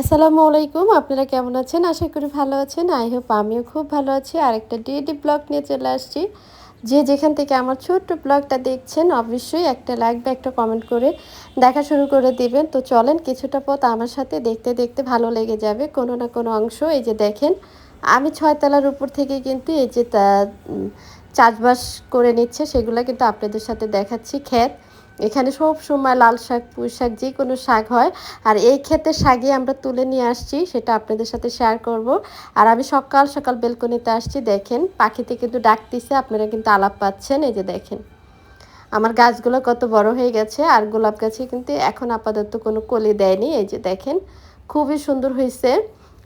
আসসালামু আলাইকুম, আপনারা কেমন আছেন? আশা করি ভালো আছেন। আই হোপ আমিও খুব ভালো আছি। আর একটা ডিএডি ব্লগ নিয়ে চলে আসছি। যে যেখান থেকে আমার ছোট্ট ব্লগটা দেখছেন, অবশ্যই একটা লাইক বা একটা কমেন্ট করে দেখা শুরু করে দিবেন। তো চলেন, কিছুটা পথ আমার সাথে দেখতে দেখতে ভালো লেগে যাবে কোনো না কোনো অংশ। এই যে দেখেন, আমি ছয়তলার উপর থেকে কিন্তু এই যে চাষবাস করে নিচ্ছে, সেগুলো কিন্তু আপনাদের সাথে দেখাচ্ছি। ক্ষেত এখানে সব সময় লাল শাক, পুঁই শাক, যে কোনো শাক হয়। আর এই ক্ষেতের শাকই আমরা তুলে নিয়ে আসছি, সেটা আপনাদের সাথে শেয়ার করব। আর আমি সকাল সকাল বেলকনিতে আসছি, দেখেন পাখিতে কিন্তু ডাকতেছে আপনারা কিন্তু আলাপ পাচ্ছেন, এই যে দেখেন। আমার গাছগুলো কত বড় হয়ে গেছে, আর গোলাপ গাছে কিন্তু এখন আপাতত কোনো কলি দেয়নি, এই যে দেখেন। খুবই সুন্দর হয়েছে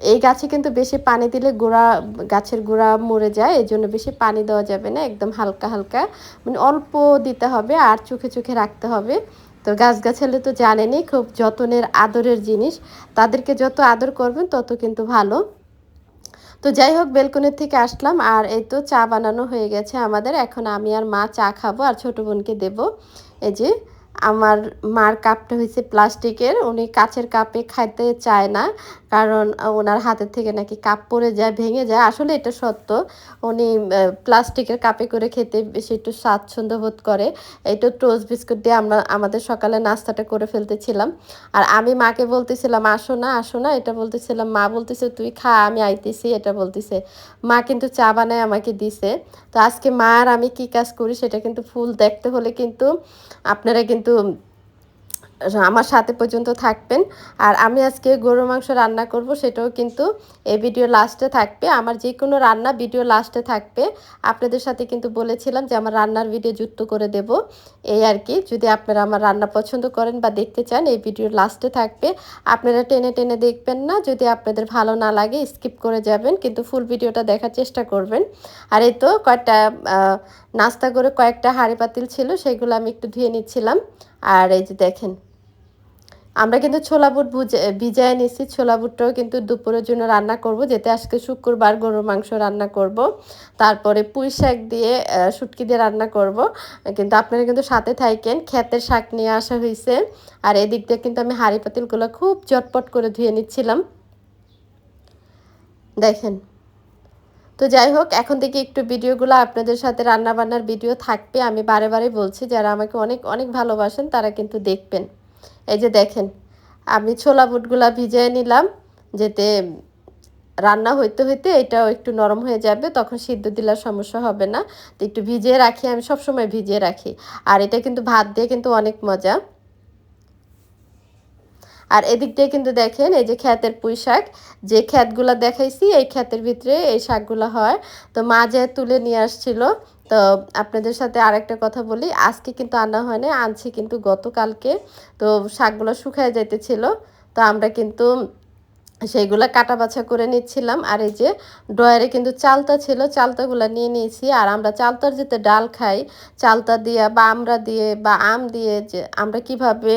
এই গাছে কিন্তু বেশি পানি দিলে গোড়া, গাছের গোড়া মরে যায় এই জন্য বেশি পানি দেওয়া যাবে না, একদম হালকা হালকা। মানে অল্প দিতে হবে আর চোখে চোখে রাখতে হবে। তো গাছ গাছালে তো জানেনি খুব যত্নের, আদরের জিনিস। তাদেরকে যত আদর করবেন, তত কিন্তু ভালো। তো যাই হোক, বেলকনির থেকে আসলাম, আর এই তো চা বানানো হয়ে গেছে আমাদের। এখন আমি আর মা চা খাব, আর ছোটো বোনকে দেবো। এই যে, আমার মার কাপটা হয়েছে প্লাস্টিকের, উনি কাচের কাপে খাইতে চায় না। কারণ ওনার হাতের থেকে নাকি কাপ পড়ে যায়, ভেঙে যায়। আসলে এটা সত্য। উনি প্লাস্টিকের কাপে করে খেতে বেশি একটু স্বাচ্ছন্দ্য বোধ করে। একটু টোস্ট বিস্কুট দিয়ে আমরা, আমাদের সকালে নাস্তাটা করে ফেলতেছিলাম। আর আমি মাকে বলতেছিলাম, আসো না আসো না। এটা বলতেছিলাম, মা বলতেছে, তুই খা, আমি আইতেছি। এটা বলতেছে। মা কিন্তু চা বানায় আমাকে দিছে। তো আজকে মা আর আমি কি কাজ করি সেটা কিন্তু ফুল দেখতে হলে কিন্তু আপনারা কিন্তু আমার সাথে পর্যন্ত থাকবেন। আর আমি আজকে গরু মাংস রান্না করব, সেটাও কিন্তু এই ভিডিও লাস্টে থাকবে। আমার যে কোনো রান্না ভিডিও লাস্টে থাকবে। আপনাদের সাথে কিন্তু বলেছিলাম যে আমার রান্নার ভিডিও যুক্ত করে দেব। এই আর কি, যদি আপনারা আমার রান্না পছন্দ করেন বা দেখতে চান, এই ভিডিও লাস্টে থাকবে। আপনারা টেনে টেনে দেখবেন না, যদি আপনাদের ভালো না লাগে স্কিপ করে যাবেন, কিন্তু ফুল ভিডিওটা দেখার চেষ্টা করবেন। আর এই তো কয়েকটা নাস্তা করে কয়েকটা হাঁড়ি পাতিল ছিল, সেগুলো আমি একটু ধুয়ে নিচ্ছিলাম। আর এই যে দেখেন আমরা কিন্তু ছোলা বুট ভিজায় নিছি। ছোলা বুটটাও কিন্তু দুপুরের জন্য রান্না করব। যেতে আজকে শুক্রবার গরুর মাংস রান্না করব। তারপরে পুঁই শাক দিয়ে শুটকি দিয়ে রান্না করব। কিন্তু আপনারা কিন্তু সাথে থাকেন। ক্ষেতের শাক নিয়ে আসা হয়েছে আর এদিক দিয়ে কিন্তু আমি হাঁড়ি পাতিলগুলো খুব চটপট করে ধুয়ে নিচ্ছিলাম। দেখেন। তো যাই হোক, এখন থেকে একটু ভিডিওগুলো আপনাদের সাথে রান্না বান্নার ভিডিও থাকবে। আমি বারে বারে বলছি, যারা আমাকে অনেক অনেক ভালোবাসেন, তারা কিন্তু দেখবেন। এই যে দেখেন, আমি ছোলা বুটগুলা ভিজিয়ে নিলাম, যেতে রান্না হইতে হইতে এটাও একটু নরম হয়ে যাবে, তখন সিদ্ধ দিলার সমস্যা হবে না। তো একটু ভিজিয়ে রাখি, আমি সবসময় ভিজিয়ে রাখি। আর এটা কিন্তু ভাত দিয়ে কিন্তু অনেক মজা। আর এদিক দিয়ে কিন্তু দেখেন, এই যে খ্যাতের পুঁই শাক যে খ্যাতগুলো দেখাইছি, এই খ্যাতের ভিতরে এই শাকগুলো হয়। তো মা যে তুলে নিয়ে আসছিল, তো আপনাদের সাথে আরেকটা কথা বলি, আজকে কিন্তু আনা হয় না আনছি কিন্তু গতকালকে। তো শাকগুলো শুকায় যাইতেছিল, তো আমরা কিন্তু সেইগুলো কাটা বাছা করে নিচ্ছিলাম। আর এই যে ডয়ারে কিন্তু চালতা ছিল, চালতাগুলো নিয়ে নিয়েছি। আর আমরা চালতার যেতে ডাল খাই, চালতা দিয়ে বা আমরা দিয়ে বা আম দিয়ে যে আমরা কীভাবে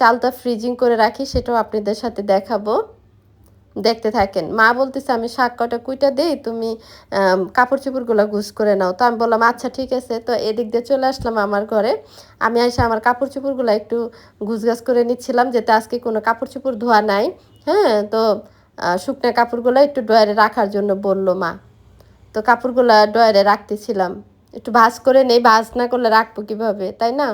চালতা ফ্রিজিং করে রাখি সেটাও আপনাদের সাথে দেখাবো। দেখতে থাকেন। মা বলতেছে, আমি শাক কটা কুইটা দেই, তুমি কাপড় চোপড়গুলো ঘুষ করে নাও। তো আমি বললাম আচ্ছা ঠিক আছে। তো এদিক দিয়ে চলে আসলাম আমার ঘরে। আমি এসে আমার কাপড় চোপড়গুলো একটু ঘুষগাছ করে নিচ্ছিলাম, যাতে আজকে কোনো কাপড় চোপড় ধোয়া নাই। হ্যাঁ তো শুকনো কাপড়গুলো একটু ডয়ারে রাখার জন্য বলল মা। তো কাপড়গুলো ডয়ারে রাখতেছিলাম। একটু ভাজ করে নেই, ভাজ না করলে রাখব কীভাবে, তাই না?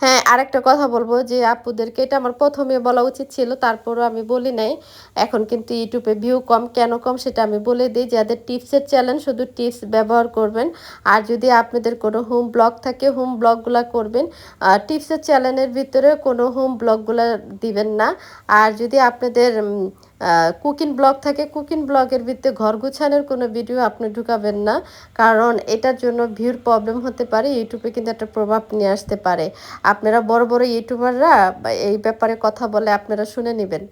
হ্যাঁ আরেকটা কথা বলব যে আপুদেরকে এটা আমার প্রথমে বলা উচিত ছিল, তারপরও আমি বলি নাই। এখন কিন্তু ইউটিউবে ভিউ কম, কেন কম সেটা আমি বলে দিই। যাদের টিপসের চ্যানেল শুধু টিপস ব্যবহার করবেন, আর যদি আপনাদের কোনো হোম ব্লগ থাকে হোম ব্লগগুলো করবেন আর টিপসের চ্যানেলের ভিতরে কোনো হোম ব্লগগুলো দিবেন না। আর যদি আপনাদের কুকিং ব্লগ থাকে, কুকিং ব্লগের ভিত্তিতে ঘর গুছানোর কোনো ভিডিও আপনি ঢুকাবেন না, কারণ এটার জন্য ভিউর প্রবলেম হতে পারে ইউটিউবে কিন্তু একটা প্রভাব নিয়ে আসতে পারে। আপনারা বড় বড় ইউটিউবাররা এই ব্যাপারে কথা বলে আপনারা শুনে নেবেন।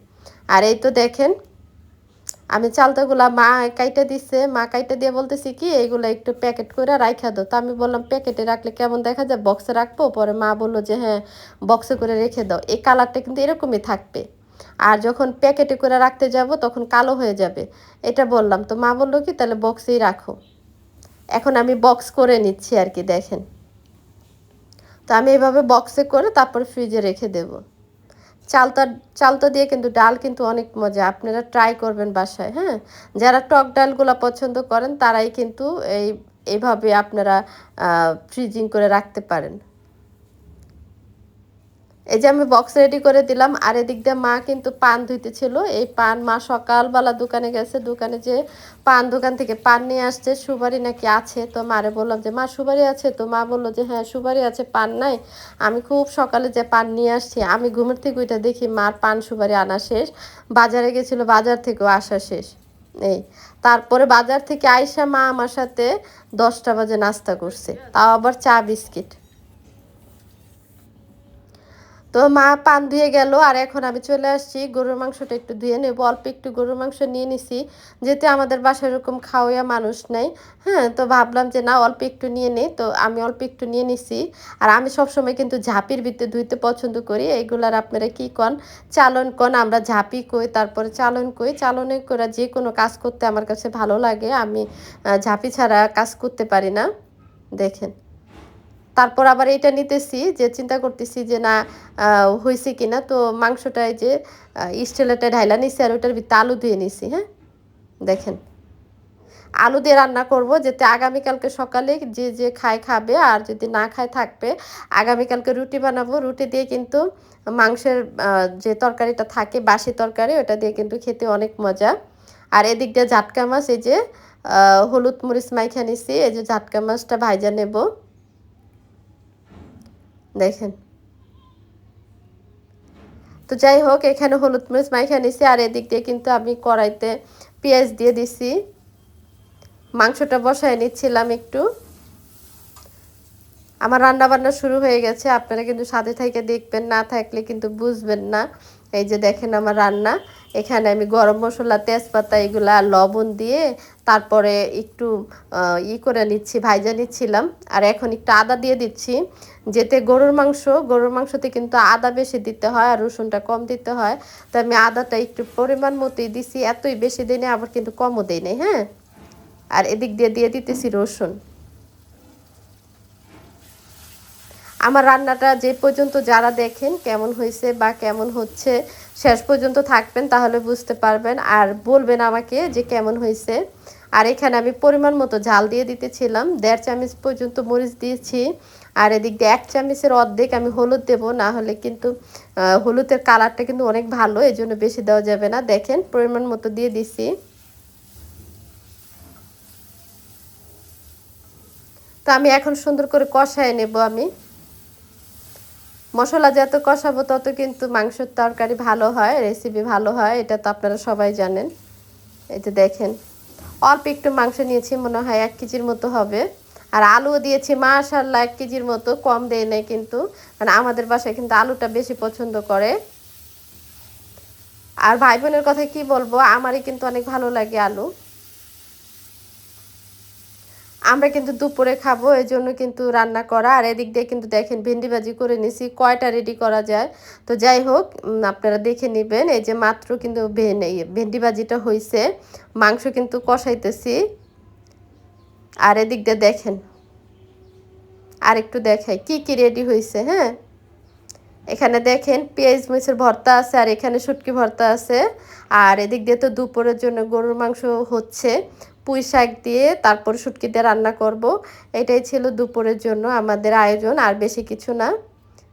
আর এই তো দেখেন, আমি চালতাগুলা মা কাইটা দিচ্ছে মা কাইটা দিয়ে বলতেছি কি, এইগুলো একটু প্যাকেট করে রাখা দো তো আমি বললাম প্যাকেটে রাখলে কেমন দেখা যায়? বক্সে রাখব? পরে মা বলল যে হ্যাঁ বক্সে করে রেখে দাও। এই কালারটা কিন্তু এরকমই থাকবে। আর যখন প্যাকেটে করে রাখতে যাব, তখন কালো হয়ে যাবে। এটা বললাম। তো মা বলল কি, তাহলে বক্সেই রাখো। এখন আমি বক্স করে নিচ্ছি আর কি, দেখেন। তো আমি এভাবে বক্সে করে তারপর ফ্রিজে রেখে দেব। চালতা চালতা দিয়ে কিন্তু ডাল কিন্তু অনেক মজা। আপনারা ট্রাই করবেন বাসায় হ্যাঁ? যারা টক ডালগুলো পছন্দ করেন, তারাই কিন্তু এই এইভাবে আপনারা ফ্রিজিং করে রাখতে পারেন। এই যে আমি বক্স রেডি করে দিলাম, আর এদিক দিয়ে মা কিন্তু পান ধুইতেছিল। এই পান মা সকালবেলা দোকানে গেছে, দোকানে যে পান দোকান থেকে পান নিয়ে আসছে সুবারি নাকি আছে? তো মারে বললাম যে, মা সুবারি আছে? তো মা বলল যে হ্যাঁ সুবারি আছে, পান নাই। আমি খুব সকালে যে পান নিয়ে আসছি, আমি ঘুমের থেকে ওইটা দেখি মার পান, সুপারি আনা শেষ। বাজারে গেছিল, বাজার থেকেও আসা শেষ। এই, তারপরে বাজার থেকে আইসা মা আমার সাথে দশটা বাজে নাস্তা করছে। তাও আবার চা, বিস্কিট। তো মা পান ধুয়ে গেল, আর এখন আমি চলে আসছি। গরুর মাংসটা একটু ধুয়ে নেব। অল্প একটু গরুর মাংস নিয়ে নিছি। যেহেতু আমাদের বাসায় এরকম খাওয়া মানুষ নেই হ্যাঁ তো ভাবলাম যে না, অল্প একটু নিয়ে নেই। তো আমি অল্প একটু নিয়ে নিছি। আর আমি সবসময় কিন্তু ঝাঁপির ভিতরে ধুইতে পছন্দ করি। এইগুলার আপনারা কি কন? চালন কন, আমরা ঝাঁপি কই, তারপরে চালন কই। চালনে করে যে কোনো কাজ করতে আমার কাছে ভালো লাগে। আমি ঝাঁপি ছাড়া কাজ করতে পারি না। দেখেন। তারপর আবার এটা নিতেছি, যে চিন্তা করতেছি যে না হয়েছে কিনা। তো মাংসটায় যে স্টিলেটা ঢাইলা নিছি আর ওটার ভিতরে আলু ধুয়ে নিছি হ্যাঁ? দেখেন। আলু দিয়ে রান্না করব যাতে আগামীকালকে সকালে যে যে খায় খাবে আর যদি না খায় থাকবে, আগামীকালকে রুটি বানাবো। রুটি দিয়ে কিন্তু মাংসের যে তরকারিটা থাকে, বাসি তরকারি, ওটা দিয়ে কিন্তু খেতে অনেক মজা। আর এদিক দিয়ে ঝাটকা মাছ, এই যে হলুদ মরিচ মাইখা নিছি, এই যে ঝাটকা মাছটা ভাইজা নেব। দেখেন। তো যাই হোক, এখানে হলুদ মরিচ মাইখা নিছি, আর এদিক দিয়ে কিন্তু আমি কড়াইতে পেঁয়াজ দিয়ে দিছি। মাংসটা বসায় নিচ্ছিলাম একটু। আমার রান্না বান্না শুরু হয়ে গেছে, আপনারা কিন্তু সাথে থেকে দেখবেন, না থাকলে কিন্তু বুঝবেন না। এই যে দেখেন আমার রান্না। এখানে আমি গরম মশলা, তেজপাতা এগুলা, লবণ দিয়ে তারপরে একটু ই করে নিচ্ছি, ভাইজা নিচ্ছিলাম। আর এখন একটু আদা দিয়ে দিচ্ছি। যেতে গরুর মাংস, গরুর মাংসতে কিন্তু আদা বেশি দিতে হয় আর রসুনটা কম দিতে হয়। তো আমি আদাটা একটু পরিমাণ মতোই দিছি, এতই বেশি দিই আবার কিন্তু কমও দিই নাই হ্যাঁ? আর এদিক দিয়ে দিয়ে দিতেছি রসুন। আমার রান্নাটা যে পর্যন্ত যারা দেখেন কেমন হয়েছে বা কেমন হচ্ছে শেষ পর্যন্ত থাকবেন, তাহলে বুঝতে পারবেন। আর বলবেন আমাকে যে কেমন হয়েছে। আর এখানে আমি পরিমাণ মতো ঝাল দিয়ে দিতেছিলাম। দেড় চামচ পর্যন্ত মরিচ দিয়েছি। আর এদিক দিয়ে এক চামচের অর্ধেক আমি হলুদ দেব, না হলে কিন্তু হলুদের কালারটা কিন্তু অনেক ভালো এই জন্য বেশি দেওয়া যাবে না। দেখেন, পরিমাণ মতো দিয়ে দিছি। তো আমি এখন সুন্দর করে কষায় নেব আমি। মশলা যত কষাবো, তত কিন্তু মাংসের তরকারি ভালো হয় রেসিপি ভালো হয়, এটা তো আপনারা সবাই জানেন। যে দেখেন, অল্প একটু মাংস নিয়েছি, মনে হয় এক কেজির মতো হবে। আর আলুও দিয়েছি মাশাল্লাহ এক কেজির মতো, কম দেয় নেই কিন্তু। মানে আমাদের বাসায় কিন্তু আলুটা বেশি পছন্দ করে। আর ভাই বোনের কথা কি বলব, আমারই কিন্তু অনেক ভালো লাগে আলু। আমরা কিন্তু দুপুরে খাব এই জন্য কিন্তু রান্না করা। আর এদিক দিয়ে কিন্তু দেখেন ভেন্ডি ভাজি করে নিছি, কয়টা রেডি করা যায়? তো যাই হোক আপনারা দেখে নেবেন, এই যে মাত্র কিন্তু ভেন্ডি ভাজিটা হয়েছে মাংস কিন্তু কষাইতেছি। আর এদিক দিয়ে দেখেন আর একটু দেখাই, কি কি রেডি হয়েছে হ্যাঁ? এখানে দেখেন পেঁয়াজ মরিচের ভর্তা আছে, আর এখানে শুটকি ভর্তা আছে। আর এদিক দিয়ে তো দুপুরের জন্য গরুর মাংস হচ্ছে। পুঁই শাক দিয়ে তারপর শুটকি দিয়ে রান্না করব। এটাই ছিল দুপুরের জন্য আমাদের আয়োজন, আর বেশি কিছু না।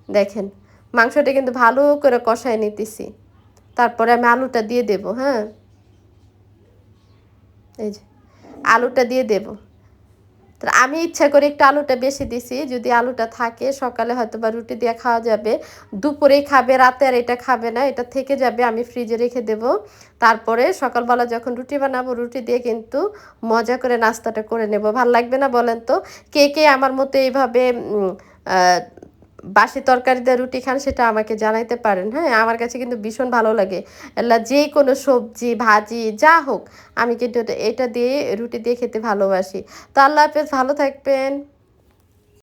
দেখেন, মাংসটা কিন্তু ভালো করে কষায় নিতেছি। তারপরে আমি আলুটা দিয়ে দেব হ্যাঁ? এই যে, আলুটা দিয়ে দেবো। তো আমি ইচ্ছা করে একটু আলুটা বেশি দিছি। যদি আলুটা থাকে, সকালে হয়তো বা রুটি দিয়ে খাওয়া যাবে। দুপুরেই খাবে, রাতে আর এটা খাবে না। এটা থেকে যাবে, আমি ফ্রিজে রেখে দেব। তারপরে সকালবেলা যখন রুটি বানাবো, রুটি দিয়ে কিন্তু মজা করে নাস্তাটা করে নেব। ভালো লাগবে না বলেন তো? কে কে আমার মতো এইভাবে বাসি তরকারি দিয়ে রুটি খান, সেটা আমাকে জানাইতে পারেন। হ্যাঁ আমার কাছে কিন্তু ভীষণ ভালো লাগে। এলা যে কোনো সবজি, ভাজি, যা হোক, আমি কিন্তু এটা দিয়ে রুটি দিয়ে খেতে ভালোবাসি। তো আল্লাহ হাফেজ, ভালো থাকবেন।